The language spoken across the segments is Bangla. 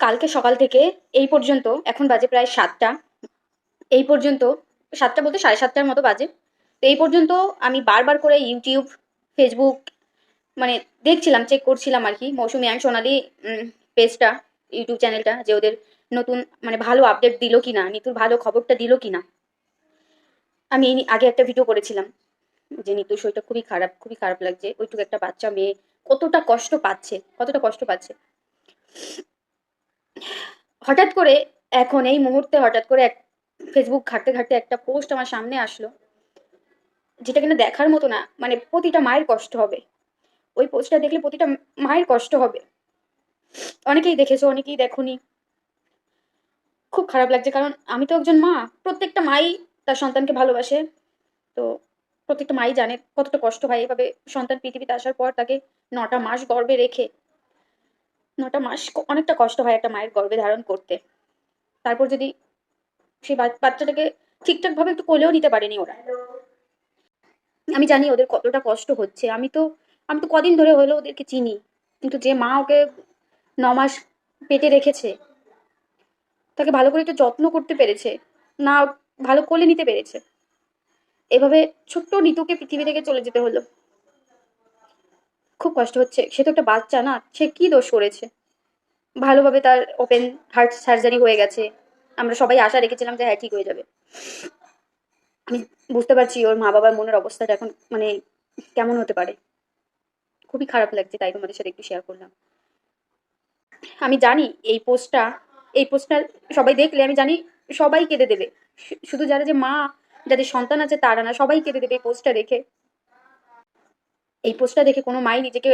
কালকে সকাল থেকে এই পর্যন্ত, এখন বাজে প্রায় সাতটা। এই পর্যন্ত, সাতটা বলতে সাড়ে সাতটার মতো বাজে। তো এই পর্যন্ত আমি বারবার করে ইউটিউব, ফেসবুক মানে দেখছিলাম চেক করছিলাম আর কি। মৌসুমি অ্যান্ড সোনালি পেজটা ইউটিউব চ্যানেলটা যে ওদের নতুন মানে ভালো আপডেট দিল কি না নিতুর ভালো খবরটা দিল কি না আমি আগে একটা ভিডিও করেছিলাম, যে নিতুর শরীরটা খুবই খারাপ খুবই খারাপ লাগছে। ওইটুকু একটা বাচ্চা, মেয়ে, কতটা কষ্ট পাচ্ছে, কতটা কষ্ট পাচ্ছে। হঠাৎ করে এখন এই মুহূর্তে হঠাৎ করে এক ফেসবুক ঘাঁটতে ঘাঁটতে একটা পোস্ট আমার সামনে আসলো, যেটা কিনা দেখার মতো না মানে প্রতিটা মায়ের কষ্ট হবে। ওই পোস্টটা দেখলে প্রতিটা মায়ের কষ্ট হবে। অনেকেই দেখেছ, অনেকেই দেখোনি। খুব খারাপ লাগছে, কারণ আমি তো একজন মা, প্রত্যেকটা মাই তার সন্তানকে ভালোবাসে। তো প্রত্যেকটা মাই জানে কতটা কষ্ট হয় এভাবে সন্তান পৃথিবীতে আসার পর তাকে নটা মাস গর্ভে রেখে নটা মাস অনেকটা কষ্ট হয় একটা মায়ের গর্ভে ধারণ করতে। তারপর যদি সেই বাচ্চাটাকে ঠিকঠাক ভাবে একটু কোলেও নিতে পারেনি ওরা। আমি জানি ওদের কতটা কষ্ট হচ্ছে। আমি তো আমি তো কদিন ধরে হলো ওদেরকে চিনি। কিন্তু যে মা ওকে ন মাস পেটে রেখেছে, তাকে ভালো করে একটু যত্ন করতে পেরেছে, না ভালো কোলে নিতে পেরেছে, এভাবে ছোট্ট নিতুকে পৃথিবী থেকে চলে যেতে হলো। খুব কষ্ট হচ্ছে। সে তো একটা বাচ্চা না, সে কি দোষ করেছে? ভালোভাবে তার ওপেন হার্ট সার্জারি হয়ে গেছে। আমরা সবাই আশা রেখেছিলাম যে হ্যাঁ ঠিক হয়ে যাবে। আমি বুঝতে পারছি ওর মা বাবার মনের অবস্থাটা এখন মানে কেমন হতে পারে। খুবই খারাপ লাগছে, তাই তোমাদের সাথে একটু শেয়ার করলাম। আমি জানি এই পোস্টটা এই পোস্টটা সবাই দেখলে আমি জানি সবাই কেঁদে দেবে। শুধু যারা যে মা, যাদের সন্তান আছে তারা না, সবাই কেঁদে দেবে এই পোস্টটা দেখে। এই পোস্টটা দেখে কোনো মাই নিজেকে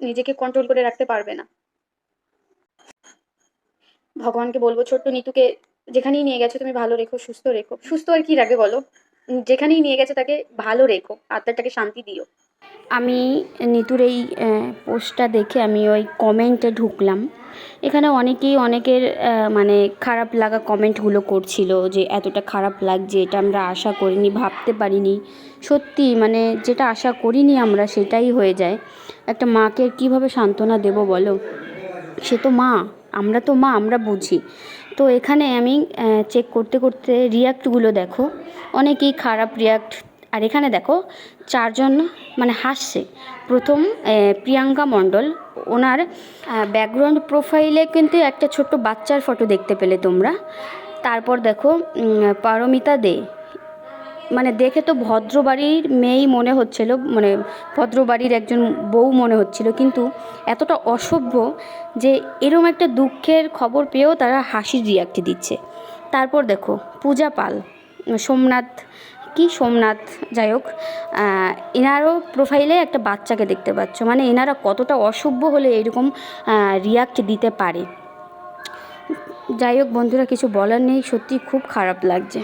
নিজেকে কন্ট্রোল করে রাখতে পারবে না। ভগবানকে বলব, ছোট্ট নিতুকে যেখানেই নিয়ে গেছো তুমি ভালো রেখো, সুস্থ রেখো। সুস্থ আর কি রাখবে বলো? যেখানেই নিয়ে গেছে তাকে ভালো রেখো, আত্মাটাকে শান্তি দিও। আমি নিতুর এই পোস্টটা দেখে আমি ওই কমেন্টে ঢুকলাম। এখানে অনেকেই, অনেকের মানে খারাপ লাগা কমেন্টগুলো করছিল যে এতটা খারাপ লাগছে, এটা আমরা আশা করিনি, ভাবতে পারিনি। সত্যি মানে যেটা আশা করিনি আমরা সেটাই হয়ে যায়। একটা মাকে কীভাবে সান্ত্বনা দেবো বলো? সে তো মা, আমরা তো মা, আমরা বুঝি। তো এখানে আমি চেক করতে করতে রিয়াক্টগুলো দেখো। অনেকেই খারাপ রিয়াক্ট আর এখানে দেখো চারজন মানে হাসছে। প্রথম প্রিয়াঙ্কা মণ্ডল। ওনার ব্যাকগ্রাউন্ড প্রোফাইলে কিন্তু একটা ছোট্ট বাচ্চার ফটো দেখতে পেলে তোমরা। তারপর দেখো পারমিতা দে। মানে দেখে তো ভদ্র বাড়ির মেয়েই মনে হচ্ছিল মানে ভদ্রবাড়ির একজন বউ মনে হচ্ছিল, কিন্তু এতটা অসভ্য যে এরম একটা দুঃখের খবর পেয়েও তারা হাসির রিয়াক্ট দিচ্ছে। তারপর দেখো, পূজা পাল, সোমনাথ কি সোমনাথ, যাই হোক এনারও প্রোফাইলে একটা বাচ্চাকে দেখতে পাচ্ছ। মানে এনারা কতটা অসভ্য হলে এরকম রিয়াক্ট দিতে পারে। যাই হোক বন্ধুরা, কিছু বলার নেই সত্যি খুব খারাপ লাগছে।